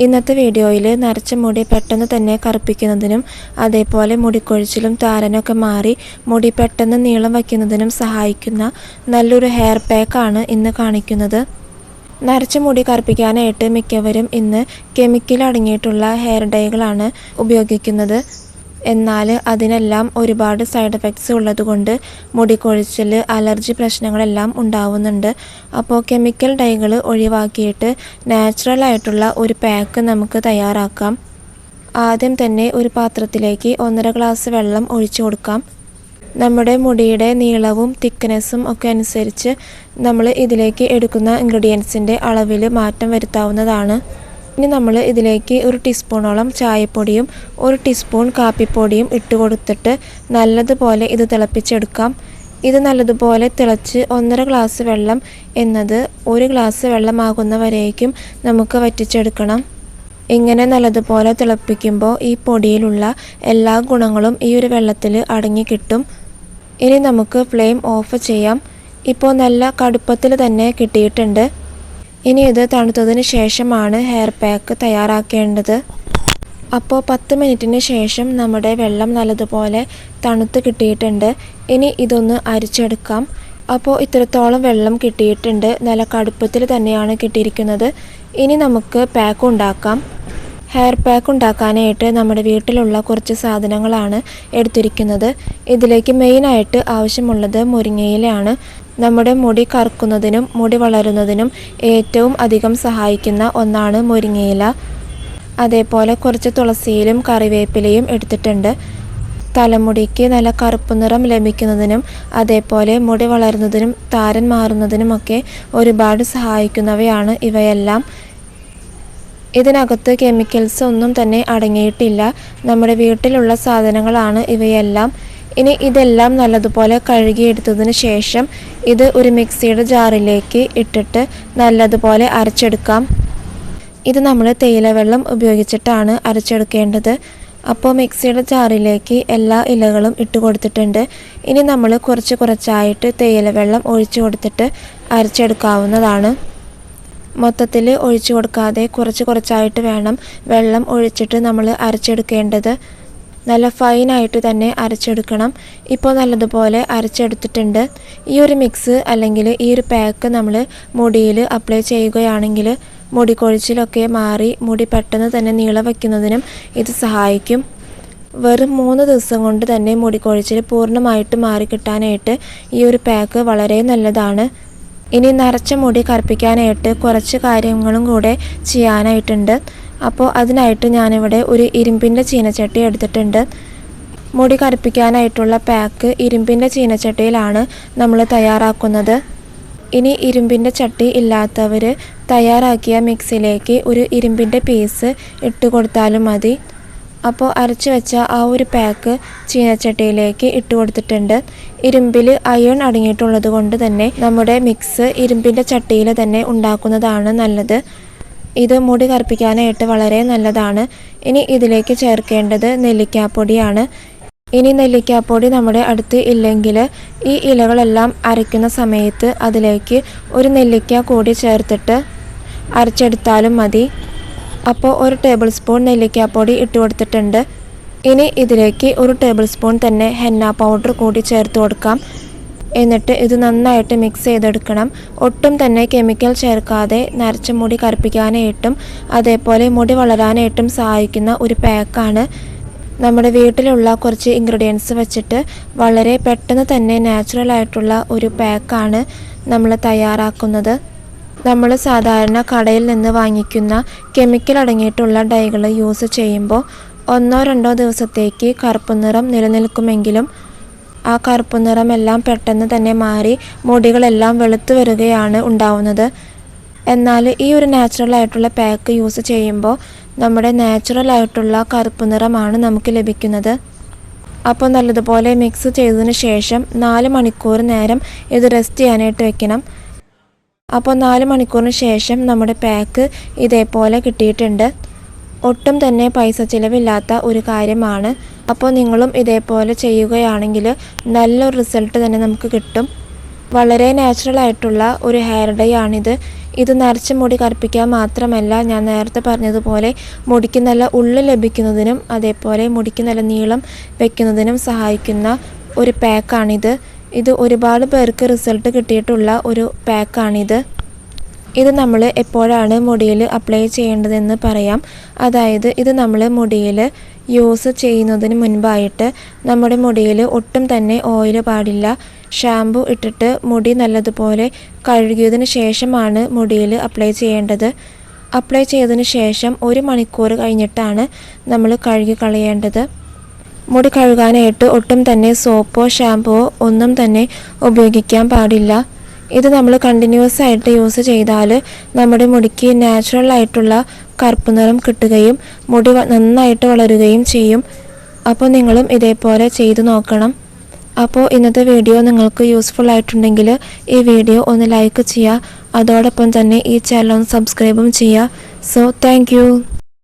ഇന്നത്തെ വീഡിയോയിൽ നരച്ച മുടി പെട്ടെന്ന് തന്നെ കറുപ്പിക്കുന്നതിനും അതേപോലെ മുടിക്കൊഴിച്ചിലും താരനൊക്കെ മാറി മുടി പെട്ടെന്ന് നീളം വയ്ക്കുന്നതിനും സഹായിക്കുന്ന നല്ലൊരു ഹെയർ പാക്കാണ് ഇന്ന് കാണിക്കുന്നത്. നരച്ച മുടി കറുപ്പിക്കാനായിട്ട് മിക്കവരും ഇന്ന് കെമിക്കൽ അടങ്ങിയിട്ടുള്ള ഹെയർ ഡൈകളാണ് ഉപയോഗിക്കുന്നത്. എന്നാൽ അതിനെല്ലാം ഒരുപാട് സൈഡ് എഫക്ട്സ് ഉള്ളതുകൊണ്ട് മുടി കൊഴിച്ചിൽ അലർജി പ്രശ്നങ്ങളെല്ലാം ഉണ്ടാവുന്നുണ്ട്. അപ്പോൾ കെമിക്കൽ ഡൈകൾ ഒഴിവാക്കിയിട്ട് നാച്ചുറൽ ആയിട്ടുള്ള ഒരു പാക്ക് നമുക്ക് തയ്യാറാക്കാം. ആദ്യം തന്നെ ഒരു പാത്രത്തിലേക്ക് ഒന്നര ഗ്ലാസ് വെള്ളം ഒഴിച്ചു കൊടുക്കാം. നമ്മുടെ മുടിയുടെ നീളവും തിക്നെസ്സും ഒക്കെ അനുസരിച്ച് നമ്മൾ ഇതിലേക്ക് എടുക്കുന്ന ഇൻഗ്രീഡിയൻസിന്റെ അളവിൽ മാറ്റം വരുത്താവുന്നതാണ്. ഇനി നമ്മൾ ഇതിലേക്ക് ഒരു ടീസ്പൂണോളം ചായപ്പൊടിയും ഒരു ടീസ്പൂൺ കാപ്പിപ്പൊടിയും ഇട്ട് കൊടുത്തിട്ട് നല്ലതുപോലെ ഇത് തിളപ്പിച്ചെടുക്കാം. ഇത് നല്ലതുപോലെ തിളച്ച് ഒന്നര ഗ്ലാസ് വെള്ളം എന്നത് ഒരു ഗ്ലാസ് വെള്ളമാകുന്ന വെള്ളമാകുന്നവരേക്കും നമുക്ക് വറ്റിച്ചെടുക്കണം. ഇങ്ങനെ നല്ലതുപോലെ തിളപ്പിക്കുമ്പോൾ ഈ പൊടിയിലുള്ള എല്ലാ ഗുണങ്ങളും ഈ ഒരു വെള്ളത്തിൽ അടങ്ങി കിട്ടും. ഇനി നമുക്ക് ഫ്ലെയിം ഓഫ് ചെയ്യാം. ഇപ്പോൾ നല്ല കടുപ്പത്തിൽ തന്നെ കിട്ടിയിട്ടുണ്ട്. ഇനി ഇത് തണുത്തതിന് ശേഷമാണ് ഹെയർ പാക്ക് തയ്യാറാക്കേണ്ടത്. അപ്പോൾ പത്ത് മിനിറ്റിന് ശേഷം നമ്മുടെ വെള്ളം നല്ലതുപോലെ തണുത്ത് കിട്ടിയിട്ടുണ്ട്. ഇനി ഇതൊന്ന് അരിച്ചെടുക്കാം. അപ്പോൾ ഇത്രത്തോളം വെള്ളം കിട്ടിയിട്ടുണ്ട്. നല്ല കടുപ്പത്തിൽ തന്നെയാണ് കിട്ടിയിരിക്കുന്നത്. ഇനി നമുക്ക് പാക്ക് ഉണ്ടാക്കാം. ഹെയർ പാക്ക് ഉണ്ടാക്കാനായിട്ട് നമ്മുടെ വീട്ടിലുള്ള കുറച്ച് സാധനങ്ങളാണ് എടുത്തിരിക്കുന്നത്. ഇതിലേക്ക് മെയിനായിട്ട് ആവശ്യമുള്ളത് മുരിങ്ങയിലയാണ്. നമ്മുടെ മുടി കറുക്കുന്നതിനും മുടി വളരുന്നതിനും ഏറ്റവും അധികം സഹായിക്കുന്ന ഒന്നാണ് മുരിങ്ങയില. അതേപോലെ കുറച്ച് തുളസിയിലും കറിവേപ്പിലയും എടുത്തിട്ടുണ്ട്. തലമുടിക്ക് നല്ല കറുപ്പ് നിറം ലഭിക്കുന്നതിനും അതേപോലെ മുടി വളരുന്നതിനും താരൻ മാറുന്നതിനുമൊക്കെ ഒരുപാട് സഹായിക്കുന്നവയാണ് ഇവയെല്ലാം. ഇതിനകത്ത് കെമിക്കൽസ് ഒന്നും തന്നെ അടങ്ങിയിട്ടില്ല. നമ്മുടെ വീട്ടിലുള്ള സാധനങ്ങളാണ് ഇവയെല്ലാം. ഇനി ഇതെല്ലാം നല്ലതുപോലെ കഴുകിയെടുത്തതിന് ശേഷം ഇത് ഒരു മിക്സിയുടെ ജാറിലേക്ക് ഇട്ടിട്ട് നല്ലതുപോലെ അരച്ചെടുക്കാം. ഇത് നമ്മൾ തേയില വെള്ളം ഉപയോഗിച്ചിട്ടാണ് അരച്ചെടുക്കേണ്ടത്. അപ്പോൾ മിക്സിയുടെ ജാറിലേക്ക് എല്ലാ ഇലകളും ഇട്ട് കൊടുത്തിട്ടുണ്ട്. ഇനി നമ്മൾ കുറച്ച് കുറച്ചായിട്ട് തേയില വെള്ളം ഒഴിച്ചു കൊടുത്തിട്ട് അരച്ചെടുക്കാവുന്നതാണ്. മൊത്തത്തിൽ ഒഴിച്ചു കൊടുക്കാതെ കുറച്ച് കുറച്ചായിട്ട് വേണം വെള്ളം ഒഴിച്ചിട്ട് നമ്മൾ അരച്ചെടുക്കേണ്ടത്. നല്ല ഫൈനായിട്ട് തന്നെ അരച്ചെടുക്കണം. ഇപ്പോൾ നല്ലതുപോലെ അരച്ചെടുത്തിട്ടുണ്ട്. ഈ ഒരു മിക്സ് അല്ലെങ്കിൽ ഈ ഒരു പാക്ക് നമ്മൾ മുടിയിൽ അപ്ലൈ ചെയ്യുകയാണെങ്കിൽ മുടി കൊഴിച്ചിലൊക്കെ മാറി മുടി പെട്ടെന്ന് തന്നെ നീളം വയ്ക്കുന്നതിനും ഇത് സഹായിക്കും. വെറും മൂന്ന് ദിവസം കൊണ്ട് തന്നെ മുടി കൊഴിച്ചിൽ പൂർണമായിട്ട് മാറിക്കിട്ടാനായിട്ട് ഈ ഒരു പാക്ക് വളരെ നല്ലതാണ്. ഇനി നരച്ച മുടി കറുപ്പിക്കാനായിട്ട് കുറച്ച് കാര്യങ്ങളും കൂടെ ചെയ്യാനായിട്ടുണ്ട്. അപ്പോൾ അതിനായിട്ട് ഞാനിവിടെ ഒരു ഇരുമ്പിന്റെ ചീനച്ചട്ടി എടുത്തിട്ടുണ്ട്. മുടി കറുപ്പിക്കാനായിട്ടുള്ള പാക്ക് ഇരുമ്പിന്റെ ചീനച്ചട്ടിയിലാണ് നമ്മൾ തയ്യാറാക്കുന്നത്. ഇനി ഇരുമ്പിന്റെ ചട്ടി ഇല്ലാത്തവർ തയ്യാറാക്കിയ മിക്സിയിലേക്ക് ഒരു ഇരുമ്പിന്റെ പീസ് ഇട്ട് കൊടുത്താലും മതി. അപ്പോൾ അരച്ചു വെച്ച ആ ഒരു പാക്ക് ചീനച്ചട്ടിയിലേക്ക് ഇട്ട് കൊടുത്തിട്ടുണ്ട്. ഇരുമ്പിൽ അയൺ അടങ്ങിയിട്ടുള്ളത് കൊണ്ട് തന്നെ നമ്മുടെ മിക്സ് ഇരുമ്പിന്റെ ചട്ടിയിൽ തന്നെ ഉണ്ടാക്കുന്നതാണ് നല്ലത്. ഇത് മുടി കറുപ്പിക്കാനായിട്ട് വളരെ നല്ലതാണ്. ഇനി ഇതിലേക്ക് ചേർക്കേണ്ടത് നെല്ലിക്കാപ്പൊടിയാണ്. ഇനി നെല്ലിക്കാപ്പൊടി നമ്മുടെ അടുത്ത് ഇല്ലെങ്കിൽ ഈ ഇലകളെല്ലാം അരയ്ക്കുന്ന സമയത്ത് അതിലേക്ക് ഒരു നെല്ലിക്ക കൂടി ചേർത്തിട്ട് അരച്ചെടുത്താലും മതി. അപ്പോൾ ഒരു ടേബിൾ സ്പൂൺ നെല്ലിക്കാപ്പൊടി ഇട്ട് കൊടുത്തിട്ടുണ്ട്. ഇനി ഇതിലേക്ക് ഒരു ടേബിൾ സ്പൂൺ തന്നെ ഹെന്ന പൗഡർ കൂടി ചേർത്ത് കൊടുക്കാം. എന്നിട്ട് ഇത് നന്നായിട്ട് മിക്സ് ചെയ്തെടുക്കണം. ഒട്ടും തന്നെ കെമിക്കൽ ചേർക്കാതെ നരച്ച മുടി കറുപ്പിക്കാനായിട്ടും അതേപോലെ മുടി വളരാനായിട്ടും സഹായിക്കുന്ന ഒരു പാക്കാണ് നമ്മുടെ വീട്ടിലുള്ള കുറച്ച് ഇൻഗ്രീഡിയൻസ് വെച്ചിട്ട് വളരെ പെട്ടെന്ന് തന്നെ നാച്ചുറൽ ആയിട്ടുള്ള ഒരു പാക്കാണ് നമ്മൾ തയ്യാറാക്കുന്നത്. നമ്മൾ സാധാരണ കടയിൽ നിന്ന് വാങ്ങിക്കുന്ന കെമിക്കൽ അടങ്ങിയിട്ടുള്ള ഡൈകൾ യൂസ് ചെയ്യുമ്പോൾ ഒന്നോ രണ്ടോ ദിവസത്തേക്ക് കറുപ്പ് നിറം നിലനിൽക്കുമെങ്കിലും ആ കറുപ്പ് നിറമെല്ലാം പെട്ടെന്ന് തന്നെ മാറി മുടികളെല്ലാം വെളുത്തു വരികയാണ് ഉണ്ടാവുന്നത്. എന്നാൽ ഈ ഒരു നാച്ചുറൽ ആയിട്ടുള്ള പാക്ക് യൂസ് ചെയ്യുമ്പോൾ നമ്മുടെ നാച്ചുറൽ ആയിട്ടുള്ള കറുപ്പ് നിറമാണ് നമുക്ക് ലഭിക്കുന്നത്. അപ്പോൾ നല്ലതുപോലെ മിക്സ് ചെയ്തതിന് ശേഷം നാല് മണിക്കൂർ നേരം ഇത് റെസ്റ്റ് ചെയ്യാനായിട്ട് വെക്കണം. അപ്പോൾ നാല് മണിക്കൂറിന് ശേഷം നമ്മുടെ പാക്ക് ഇതേപോലെ കിട്ടിയിട്ടുണ്ട്. ഒട്ടും തന്നെ പൈസ ചിലവില്ലാത്ത ഒരു കാര്യമാണ്. അപ്പോൾ നിങ്ങളും ഇതേപോലെ ചെയ്യുകയാണെങ്കിൽ നല്ലൊരു റിസൾട്ട് തന്നെ നമുക്ക് കിട്ടും. വളരെ നാച്ചുറൽ ആയിട്ടുള്ള ഒരു ഹെയർ ഡൈ ആണിത്. ഇത് നരച്ച മുടി കറുപ്പിക്കാൻ മാത്രമല്ല ഞാൻ നേരത്തെ പറഞ്ഞതുപോലെ മുടിക്ക് നല്ല ഉള്ള് ലഭിക്കുന്നതിനും അതേപോലെ മുടിക്ക് നല്ല നീളം വയ്ക്കുന്നതിനും സഹായിക്കുന്ന ഒരു പാക്കാണിത് ഇത് ഒരുപാട് പേർക്ക് റിസൾട്ട് കിട്ടിയിട്ടുള്ള ഒരു പാക്കാണിത് ഇത് നമ്മൾ എപ്പോഴാണ് മുടിയിൽ അപ്ലൈ ചെയ്യേണ്ടതെന്ന് പറയാം. അതായത് ഇത് നമ്മൾ മുടിയിൽ യൂസ് ചെയ്യുന്നതിന് മുൻപായിട്ട് നമ്മുടെ മുടിയിൽ ഒട്ടും തന്നെ ഓയിൽ പാടില്ല. ഷാമ്പു ഇട്ടിട്ട് മുടി നല്ലതുപോലെ കഴുകിയതിന് ശേഷമാണ് മുടിയിൽ അപ്ലൈ ചെയ്യേണ്ടത്. അപ്ലൈ ചെയ്തതിന് ശേഷം ഒരു മണിക്കൂർ കഴിഞ്ഞിട്ടാണ് നമ്മൾ കഴുകി കളയേണ്ടത്. മുടി കഴുകാനായിട്ട് ഒട്ടും തന്നെ സോപ്പോ ഷാമ്പുവോ ഒന്നും തന്നെ ഉപയോഗിക്കാൻ പാടില്ല. ഇത് നമ്മൾ കണ്ടിന്യൂസ് ആയിട്ട് യൂസ് ചെയ്താൽ നമ്മുടെ മുടിക്ക് നാച്ചുറൽ ആയിട്ടുള്ള കറുപ്പ് നിറം കിട്ടുകയും മുടി നന്നായിട്ട് വളരുകയും ചെയ്യും. അപ്പോൾ നിങ്ങളും ഇതേപോലെ ചെയ്തു നോക്കണം. അപ്പോൾ ഇന്നത്തെ വീഡിയോ നിങ്ങൾക്ക് യൂസ്ഫുൾ ആയിട്ടുണ്ടെങ്കിൽ ഈ വീഡിയോ ഒന്ന് ലൈക്ക് ചെയ്യുക. അതോടൊപ്പം തന്നെ ഈ ചാനൽ ഒന്ന് സബ്സ്ക്രൈബും ചെയ്യുക. So thank